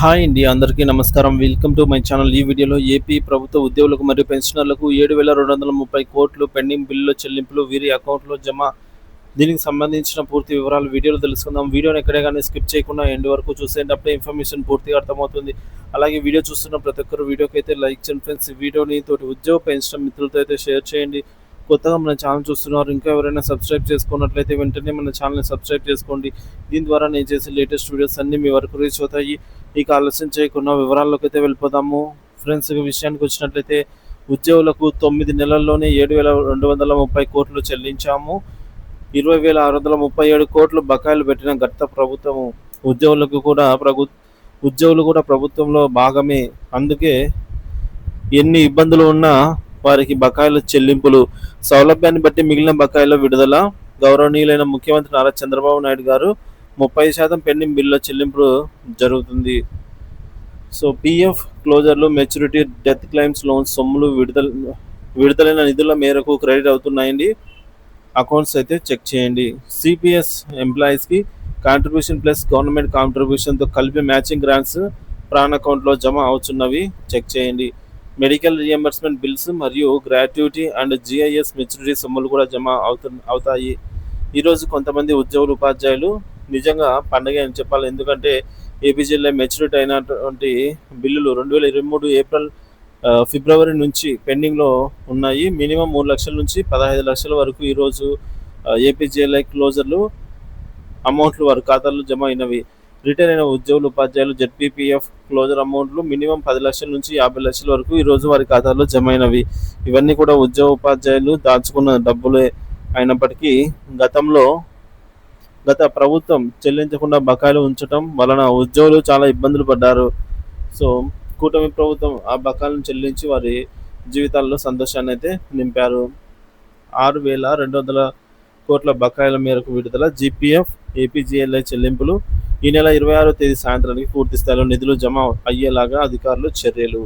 Hi అండి అందరికీ నమస్కారం. Welcome to my channel. ఈ వీడియోలో ఏపీ ప్రభుత్వ ఉద్యోగులకు మరియు పెన్షనర్లకు ఏడు వేల రెండు వందల ముప్పై కోట్లు పెండింగ్ బిల్లుల చెల్లింపులు వీరి అకౌంట్లో జమ. దీనికి సంబంధించిన పూర్తి వివరాలు వీడియోలో తెలుసుకుందాం. వీడియోని ఎక్కడే కానీ స్కిప్ చేయకుండా ఎండ్ వరకు చూసేటప్పుడే ఇన్ఫర్మేషన్ పూర్తిగా అర్థమవుతుంది. అలాగే వీడియో చూస్తున్న ప్రతి ఒక్కరు వీడియోకి అయితే లైక్ చేయండి. ఫ్రెండ్స్ వీడియోని తోటి ఉద్యోగ పెన్షన్ మిత్రులతో అయితే షేర్ చేయండి. కొత్తగా మన ఛానల్ చూస్తున్నారు ఇంకా ఎవరైనా సబ్స్క్రైబ్ చేసుకున్నట్లయితే వెంటనే మన ఛానల్ని సబ్స్క్రైబ్ చేసుకోండి. దీని ద్వారా నేను చేసే లేటెస్ట్ వీడియోస్ అన్నీ మీ వరకు రీచ్ అవుతాయి. ఇక ఆలస్యం చేయకుండా వివరాల్లోకి అయితే వెళ్ళిపోదాము. ఫ్రెండ్స్ విషయానికి వచ్చినట్లయితే ఉద్యోగులకు తొమ్మిది నెలల్లోనే ఏడు వేల రెండు వందల ముప్పై కోట్లు చెల్లించాము. ఇరవై వేల ఆరు వందల ముప్పై ఏడు కోట్లు బకాయిలు పెట్టిన గత ప్రభుత్వము. ఉద్యోగులకు కూడా ప్రభు ఉద్యోగులు కూడా ప్రభుత్వంలో భాగమే. అందుకే ఎన్ని ఇబ్బందులు ఉన్నా వారికి బకాయిల చెల్లింపులు. సౌలభ్యాన్ని బట్టి మిగిలిన బకాయిల విడుదల గౌరవనీయులైన ముఖ్యమంత్రి నారా చంద్రబాబు నాయుడు గారు ముప్పై శాతం పెండింగ్ బిల్లుల చెల్లింపులు జరుగుతుంది. సో పిఎఫ్ క్లోజర్లు మెచ్యూరిటీ డెత్ క్లైమ్స్ లోన్స్ సొమ్ములు విడుదల విడుదలైన నిధుల మేరకు క్రెడిట్ అవుతున్నాయండి. అకౌంట్స్ అయితే చెక్ చేయండి. సిపిఎస్ ఎంప్లాయీస్కి కాంట్రిబ్యూషన్ ప్లస్ గవర్నమెంట్ కాంట్రిబ్యూషన్తో కలిపి మ్యాచింగ్ గ్రాంట్స్ ప్రాన్ అకౌంట్లో జమ అవుతున్నవి చెక్ చేయండి. మెడికల్ రియంబర్స్మెంట్ బిల్స్ మరియు గ్రాట్యుటీ అండ్ జిఐఎస్ మెచ్యూరిటీ సొమ్ములు కూడా జమ అవుతు అవుతాయి. ఈరోజు కొంతమంది ఉద్యోగులు ఉపాధ్యాయులు నిజంగా పండగ అని చెప్పాలి. ఎందుకంటే ఏపీ జిల్లా మెచ్యూరిటీ అయినటువంటి బిల్లులు రెండు వేల ఇరవై మూడు ఏప్రిల్ ఫిబ్రవరి నుంచి పెండింగ్లో ఉన్నాయి. మినిమం మూడు లక్షల నుంచి పదహైదు లక్షల వరకు ఈరోజు ఏపీజీఎల్ఐ క్లోజర్లు అమౌంట్లు వారి ఖాతాల్లో జమ అయినవి. రిటైర్ అయిన ఉద్యోగులు ఉపాధ్యాయులు జెడ్పీపీఎఫ్ క్లోజర్ అమౌంట్లు మినిమం పది లక్షల నుంచి యాభై లక్షల వరకు ఈరోజు వారి ఖాతాలో జమ అయినవి ఇవన్నీ కూడా ఉద్యోగ ఉపాధ్యాయులు దాచుకున్న డబ్బులే అయినప్పటికీ గతంలో గత ప్రభుత్వం చెల్లించకుండా బకాయిలు ఉంచడం వలన ఉద్యోగులు చాలా ఇబ్బందులు పడ్డారు. సో కూటమి ప్రభుత్వం ఆ బకాయిలను చెల్లించి వారి జీవితాల్లో సంతోషాన్ని అయితే నింపారు. ఆరు వేల రెండు వందల కోట్ల బకాయిల మేరకు విడుదల జీపీఎఫ్ ఏపీజీఎల్ఐ చెల్లింపులు ఈ నెల ఇరవై ఆరో తేదీ సాయంత్రానికి పూర్తి స్థాయిలో నిధులు జమ అయ్యేలాగా అధికారులు చర్యలు